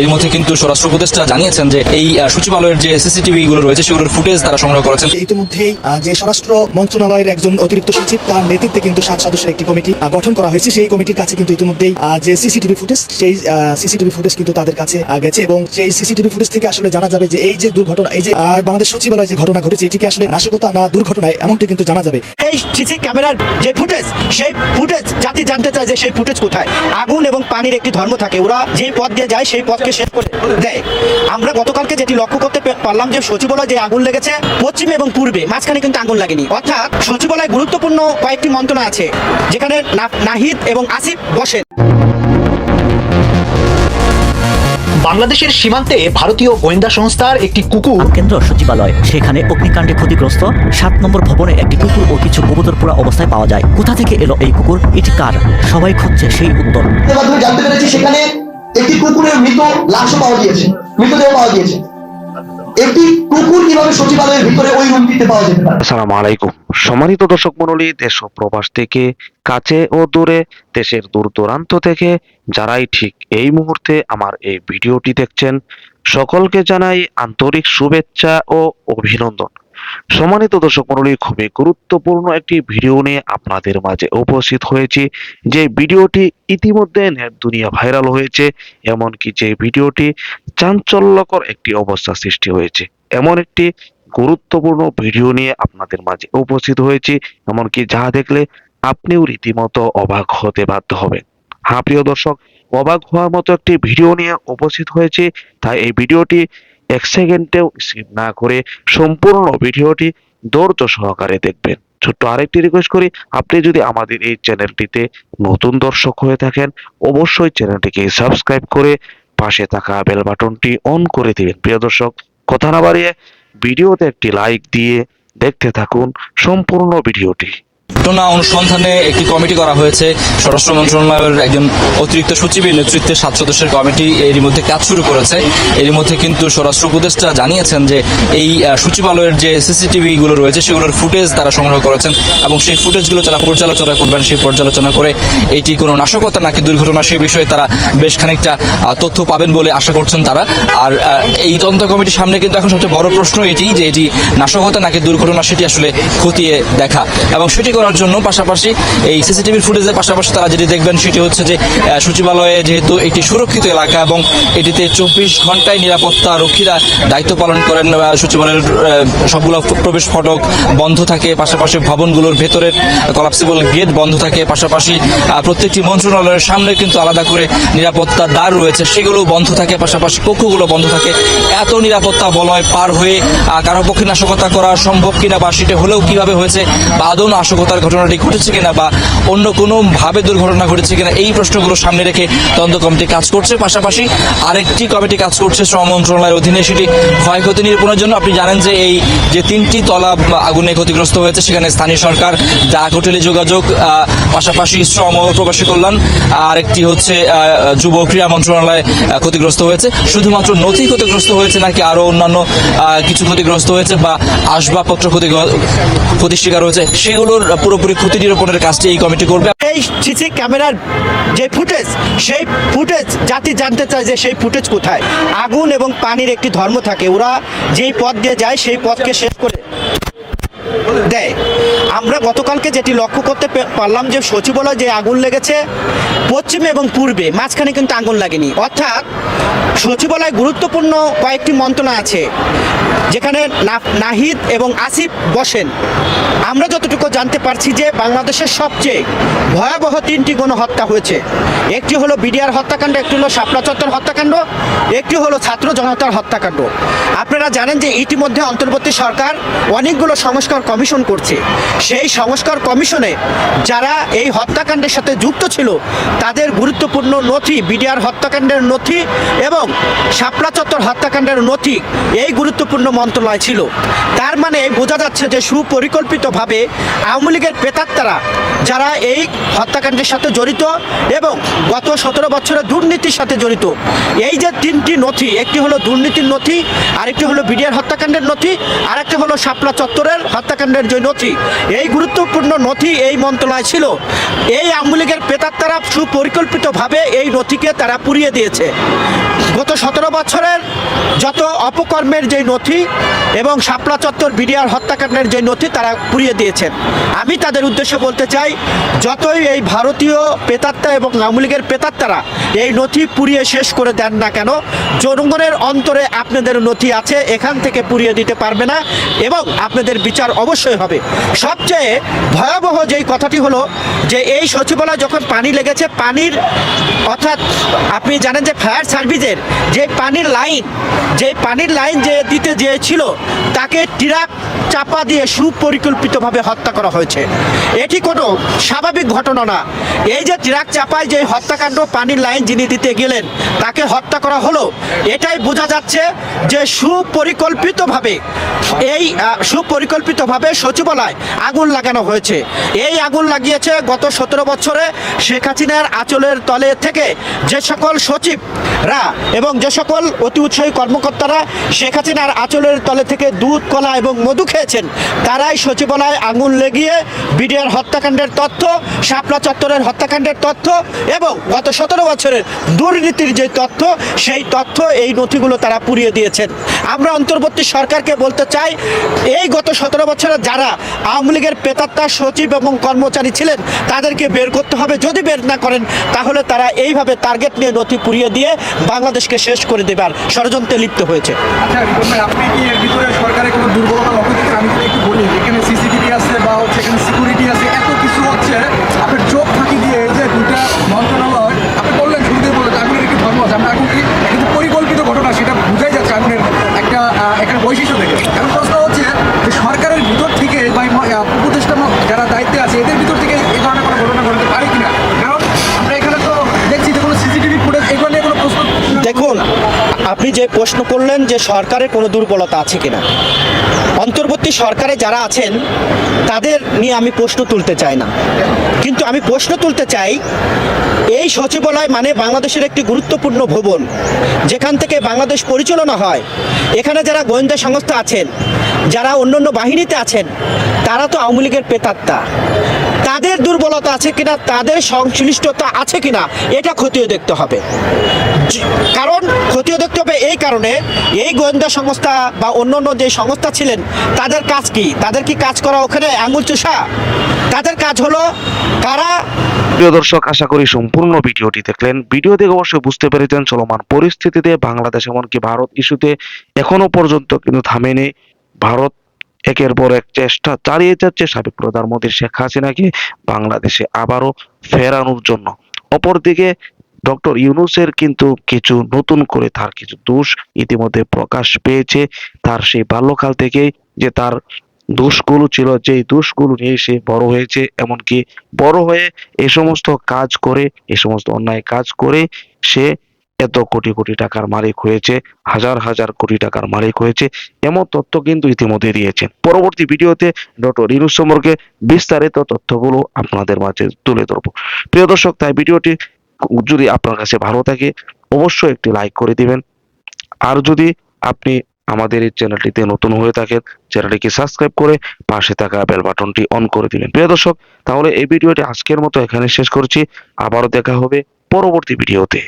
এর মধ্যে কিন্তু স্বরাষ্ট্র উপদেষ্টা জানিয়েছেন যে এই সচিবালয়ের যে সিসিটিভি গুলো রয়েছে সেগুলোর ফুটেজ তারা সংগ্রহ করেছেন। ইতিমধ্যেই যে স্বরাষ্ট্র মন্ত্রণালয়ের একজন অতিরিক্ত সচিব তার নেতৃত্বে কিন্তু সাত সদস্যের একটি কমিটি গঠন করা হয়েছে। সেই কমিটির কাছে কিন্তু ইতিমধ্যেই যে সিসিটিভি ফুটেজ সেই সিসিটিভি ফুটেজ কিন্তু তাদের কাছে গেছে এবং সেই সিসিটিভি ফুটেজ থেকে আসলে জানা যাবে যে এই যে দুর্ঘটনা এই যে আহ, বাংলাদেশ সচিবালয়ে যে ঘটনা ঘটেছে এটিকে আসলে নাশকতা না দুর্ঘটনায় এমনটি কিন্তু জানা যাবে। এই সিসি ক্যামেরার যে ফুটেজ সেই ফুটেজ জাতি জানতে চায় যে সেই ফুটেজ কোথায়? আগুন এবং পানির একটি ধর্ম থাকে। ওরা যেই পথ দিয়ে যায় সেই পথকে শেষ করে দেয়। আমরা গতকালকে যেটি লক্ষ্য করতে পারলাম যে সচিবালয় যে আগুন লেগেছে পশ্চিমে এবং পূর্বে মাঝখানে কিন্তু আগুন লাগেনি। অর্থাৎ সচিবালয় গুরুত্বপূর্ণ কয়েকটি মন্ত্রণা আছে যেখানে নাহিদ এবং আসিফ বসেন। বাংলাদেশের সীমান্তে ভারতীয় গোয়েন্দা সংস্থার একটি কুকুর কেন্দ্র সচিবালয় সেখানে অগ্নিকাণ্ডে ক্ষতিগ্রস্ত। সাত নম্বর ভবনে একটি কুকুর ও কিছু কবুতর পোড়া অবস্থায় পাওয়া যায়। কোথা থেকে এলো এই কুকুর? এটি কার? সবাই খুঁজছে সেই উত্তর। জানতে পেরেছি সেখানে একটি কুকুরের মৃত লাশও পাওয়া গিয়েছে, মৃতদেহ পাওয়া গিয়েছে। একটি কুকুর কীভাবে সচিবালয়ের ভিতরে ওই রুমটিতে পাওয়া যেতে পারে? আলাইকুম। সম্মানিত দর্শক মণ্ডলী, দেশ ও প্রবাস থেকে কাছে ও দূরে, দেশের দূর দূরান্ত থেকে যারাই ঠিক এই মুহূর্তে আমার এই ভিডিওটি দেখছেন, সকলকে জানাই আন্তরিক শুভেচ্ছা ও অভিনন্দন। সম্মানিত দর্শক মণ্ডলী, খুবই গুরুত্বপূর্ণ একটি ভিডিও নিয়ে আপনাদের মাঝে উপস্থিত হয়েছি। যে ভিডিওটি ইতিমধ্যে নেট দুনিয়া ভাইরাল হয়েছে, এমনকি যে ভিডিওটি চাঞ্চল্যকর একটি অবস্থা সৃষ্টি হয়েছে, এমন একটি গুরুত্বপূর্ণ ভিডিও নিয়ে আপনাদের মাঝে উপস্থিত হয়েছি, এমনকি যা দেখলে আপনিও রীতিমতো অবাক হতে বাধ্য হবেন। হ্যাঁ প্রিয় দর্শক, অবাক হওয়ার মতো একটি ভিডিও নিয়ে উপস্থিত হয়েছে, তাই এই ভিডিওটি এক সেকেন্ডেও স্কিপ না করে সম্পূর্ণ ভিডিওটি ধৈর্য সহকারে দেখবেন। ছোট্ট আরেকটি রিকোয়েস্ট করি, আপনি যদি আমাদের এই চ্যানেলটিতে নতুন দর্শক হয়ে থাকেন, অবশ্যই চ্যানেলটিকে সাবস্ক্রাইব করে পাশে থাকা বেল বাটনটি অন করে দিবেন। প্রিয় দর্শক, কথা না বাড়িয়ে ভিডিওতে একটি লাইক দিয়ে দেখতে থাকুন সম্পূর্ণ ভিডিওটি। ঘটনা অনুসন্ধানে একটি কমিটি করা হয়েছে। স্বরাষ্ট্র মন্ত্রণালয়ের একজন অতিরিক্ত সচিবের নেতৃত্বে সাত সদস্যের কমিটি এরই মধ্যে কাজ শুরু করেছে। এর মধ্যে কিন্তু স্বরাষ্ট্র উপদেষ্টা জানিয়েছেন যে এই সচিবালয়ের যে সিসিটিভি গুলো রয়েছে, সেগুলোর ফুটেজ তারা সংগ্রহ করেছেন এবং সেই ফুটেজগুলো তারা পর্যালোচনা করবেন, সেই পর্যালোচনা করে এটি কোনো নাশকতা নাকি দুর্ঘটনা সেই বিষয়ে তারা বেশ খানিকটা তথ্য পাবেন বলে আশা করছেন তারা। আর এই তদন্ত কমিটির সামনে কিন্তু এখন সবচেয়ে বড় প্রশ্ন এটি যে এটি নাশকতা নাকি দুর্ঘটনা, সেটি আসলে খতিয়ে দেখা। এবং সেটি করার জন্য পাশাপাশি এই সিসিটিভি ফুটেজের পাশাপাশি তারা যেটি দেখবেন সেটি হচ্ছে যে সচিবালয়ে যেহেতু একটি সুরক্ষিত এলাকা এবং এটিতে চব্বিশ ঘন্টায় নিরাপত্তা রক্ষীরা দায়িত্ব পালন করেন সচিবালয়ের সবগুলো প্রবেশ ফটক বন্ধ থাকে, পাশাপাশি ভবনগুলোর ভেতরের কলাপসিবল গেট বন্ধ থাকে, পাশাপাশি প্রত্যেকটি মন্ত্রণালয়ের সামনে কিন্তু আলাদা করে নিরাপত্তা দ্বার রয়েছে সেগুলো বন্ধ থাকে, পাশাপাশি কক্ষগুলো বন্ধ থাকে। এত নিরাপত্তা বলয় পার হয়ে কারও পক্ষে নাশকতা করা সম্ভব কিনা বা সেটা হলেও কীভাবে হয়েছে, বা আদৌ নাশকতার ঘটনাটি ঘটেছে কিনা বা অন্য কোনো ভাবে দুর্ঘটনা ঘটেছে কিনা, এই প্রশ্নগুলো সামনে রেখে তদন্ত কমিটি কাজ করছে। পাশাপাশি আরেকটি কমিটি কাজ করছে শ্রম মন্ত্রণালয়ের অধীনে, সেটি ক্ষয়ক্ষতি নিরূপণের জন্য। আপনি জানেন যে এই যে তিনটি তলা আগুনে ক্ষতিগ্রস্ত হয়েছে, সেখানে স্থানীয় সরকার ডাক হোটেলে যোগাযোগ পাশাপাশি শ্রম ও প্রবাসী কল্যাণ, আরেকটি হচ্ছে যুব ক্রীড়া মন্ত্রণালয় ক্ষতিগ্রস্ত হয়েছে। শুধুমাত্র নথি ক্ষতিগ্রস্ত হয়েছে নাকি আরও অন্যান্য কিছু ক্ষতিগ্রস্ত হয়েছে বা আসবাবপত্র ক্ষতি ক্ষতির শিকার হয়েছে, সেগুলোর পুরোপুরি ক্ষতি নিরূপণের কাজটি এই কমিটি করবে। এই সিসি ক্যামেরার যে ফুটেজ, সেই ফুটেজ জাতি জানতে চায় যে সেই ফুটেজ কোথায়। আগুন এবং পানির একটি ধর্ম থাকে। ওরা যেই পথ দিয়ে যায়, সেই পথকে শেষ করে দেয়। আমরা গতকালকে যেটি লক্ষ্য করতে পারলাম যে সচিবালয় যে আগুন লেগেছে পশ্চিমে এবং পূর্বে, মাঝখানে কিন্তু আগুন লাগেনি। অর্থাৎ সচিবালয় গুরুত্বপূর্ণ কয়েকটি মন্ত্রণা আছে, যেখানে নাহিদ এবং আসিফ বসেন। আমরা যতটুকু জানতে পারছি যে বাংলাদেশের সবচেয়ে ভয়াবহ তিনটি গণহত্যা হয়েছে। একটি হলো বিডিআর হত্যাকাণ্ড, একটি হলো শাপলা চত্বর হত্যাকাণ্ড, একটি হলো ছাত্র জনতার হত্যাকাণ্ড। আপনারা জানেন যে ইতিমধ্যে অন্তর্বর্তী সরকার অনেকগুলো সংস্কার কমিশন করছে। সেই সংস্কার কমিশনে যারা এই হত্যাকাণ্ডের সাথে যুক্ত ছিল, তাদের গুরুত্বপূর্ণ নথি, বিডিআর হত্যাকাণ্ডের নথি এবং শাপলা চত্বর হত্যাকাণ্ডের নথি এই গুরুত্বপূর্ণ মন্ত্রণালয় ছিল। তার মানে বোঝা যাচ্ছে যে সুপরিকল্পিতভাবে আওয়ামী লীগের প্রেতাত্মারা যারা এই হত্যাকাণ্ডের সাথে জড়িত এবং গত সতেরো বছরের দুর্নীতির সাথে জড়িত। এই যে তিনটি নথি, একটি হলো দুর্নীতির নথি, আরেকটি হলো বিডিআর হত্যাকাণ্ডের নথি, আরেকটি হলো শাপলা চত্বরের হত্যাকাণ্ডের যে নথি। এই গুরুত্বপূর্ণ নথি এই মন্ত্রণালয় ছিল। এই আওয়ামী লীগের প্রেতাত্মারা সুপরিকল্পিতভাবে এই নথিকে তারা পুড়িয়ে দিয়েছে। গত সতেরো বছরের যত অপকর্মের যে নথি এবং শাপলা চত্বর বিডিআর হত্যাকাণ্ডের যে নথি তারা পুড়িয়ে দিয়েছেন। আমি তাদের উদ্দেশ্যে বলতে চাই, যতই এই ভারতীয় পেতাত্তা এবং আওয়ামী লীগের পেতাত্তারা এই নথি পুড়িয়ে শেষ করে দেন না কেন, জনগণের অন্তরে আপনাদের নথি আছে, এখান থেকে পুড়িয়ে দিতে পারবে না এবং আপনাদের বিচার অবশ্যই হবে। সবচেয়ে ভয়াবহ যেই কথাটি হলো যে এই সচিবালয় যখন পানি লেগেছে, পানির অর্থাৎ আপনি জানেন যে ফায়ার সার্ভিসের যে পানির লাইন, যে পানির লাইন যে দিতে চেয়েছিল তাকে ট্রাক চাপা দিয়ে সুপরিকল্পিতভাবে হত্যা করা হয়েছে। এটি কোনো স্বাভাবিক ঘটনা না। এই যে ট্রাক চাপায় যে হত্যাকাণ্ড, পানির লাইন যিনি দিতে গেলেন, তাকে হত্যা করা হলো, এটাই বোঝা যাচ্ছে যে সুপরিকল্পিতভাবে এই সুপরিকল্পিতভাবে সচিবালয় আগুন লাগানো হয়েছে। এই আগুন লাগিয়েছে গত সতেরো বছরে শেখ হাসিনার আঁচলের তলে থেকে যে সকল সচিবরা এবং যে সকল অতি উৎসাহী কর্মকর্তারা শেখ হাসিনার আঁচলের তলে থেকে দুধ, কলা এবং মধু খেয়েছেন, তারাই সচিবালয় আগুন লেগিয়ে বিডিআর হত্যাকাণ্ডের তথ্য, শাপলা চত্বরের হত্যাকাণ্ডের তথ্য এবং গত সতেরো বছরের দুর্নীতির যে তথ্য, সেই তথ্য, এই নথিগুলো তারা পুড়িয়ে দিয়েছেন। আমরা অন্তর্বর্তী সরকারকে বলতে চাই, এই গত সতেরো বছরে যারা আওয়ামী লীগের পেতাত্তা সচিব এবং কর্মচারী ছিলেন, তাদেরকে বের করতে হবে। যদি বের না করেন, তাহলে তারা এইভাবে টার্গেট নিয়ে নথি পুড়িয়ে দিয়ে বাংলাদেশকে শেষ করে দেবার ষড়যন্ত্রে লিপ্ত হয়েছে। আচ্ছা আপনি কি যে প্রশ্ন করলেন যে সরকারের কোনো দুর্বলতা আছে কিনা। অন্তর্বর্তী সরকারে যারা আছেন, তাদের নিয়ে আমি প্রশ্ন তুলতে চাই না। কিন্তু আমি প্রশ্ন তুলতে চাই, এই সচিবালয় মানে বাংলাদেশের একটি গুরুত্বপূর্ণ ভবন, যেখান থেকে বাংলাদেশ পরিচালনা হয়। এখানে যারা গোয়েন্দা সংস্থা আছেন, যারা অন্যান্য বাহিনীতে আছেন, তারা তো আওয়ামী লীগের পেতাত্তা। তাদের দুর্বলতা আছে কিনা, তাদের সংশ্লিষ্টতা আছে কিনা, এটা খতিয়ে দেখতে হবে। কারণ খতিয়ে দেখতে হবে এই কারণে এই গোয়েন্দা সংস্থা বা অন্যান্য যে সংস্থা ছিলেন, তাদের কাজ কি? তাদের কি কাজ করা ওখানে আঙুল চুষা? তাদের কাজ হলো কারা প্রিয় দর্শক, আশা করি সম্পূর্ণ ভিডিওটি দেখলেন। ভিডিও দেখে অবশ্যই বুঝতে পেরেছেন চলমান পরিস্থিতিতে বাংলাদেশ এমনকি ভারত ইস্যুতে এখনও পর্যন্ত কিন্তু থামেনি। ভারত একের পর এক চেষ্টা চালিয়ে যাচ্ছে সাবেক প্রধানমন্ত্রী শেখ হাসিনাকে। বাংলাদেশে আবারও ফেরানোর জন্য। অপরদিকে ডক্টর ইউনুসের কিন্তু কিছু নতুন করে তার কিছু দোষ ইতিমধ্যে প্রকাশ পেয়েছে। তার সেই বাল্যকাল থেকেই যে তার দোষগুলো ছিল, যেই দোষগুলো নিয়ে সে বড় হয়েছে, এমনকি বড় হয়ে এ সমস্ত কাজ করে, এ সমস্ত অন্যায় কাজ করে সে এত কোটি কোটি টাকার মালিক হয়েছে, হাজার হাজার কোটি টাকার মালিক হয়েছে, এমন তথ্য কিন্তু ইতিমধ্যে দিয়েছেন পরবর্তী ভিডিওতে ডক্টর ইনুস সম্পর্কে বিস্তারিত তথ্যগুলো আপনাদের মাঝে তুলে ধরবো। প্রিয় দর্শক, তাই ভিডিওটি যদি আপনার কাছে ভালো থাকে, অবশ্যই একটি লাইক করে দিবেন। আর যদি আপনি আমাদের এই চ্যানেলটিতে নতুন হয়ে থাকেন, চ্যানেলটিকে সাবস্ক্রাইব করে পাশে থাকা বেল বাটনটি অন করে দিবেন। প্রিয় দর্শক, তাহলে এই ভিডিওটি আজকের মতো এখানে শেষ করছি। আবারও দেখা হবে পরবর্তী ভিডিওতে।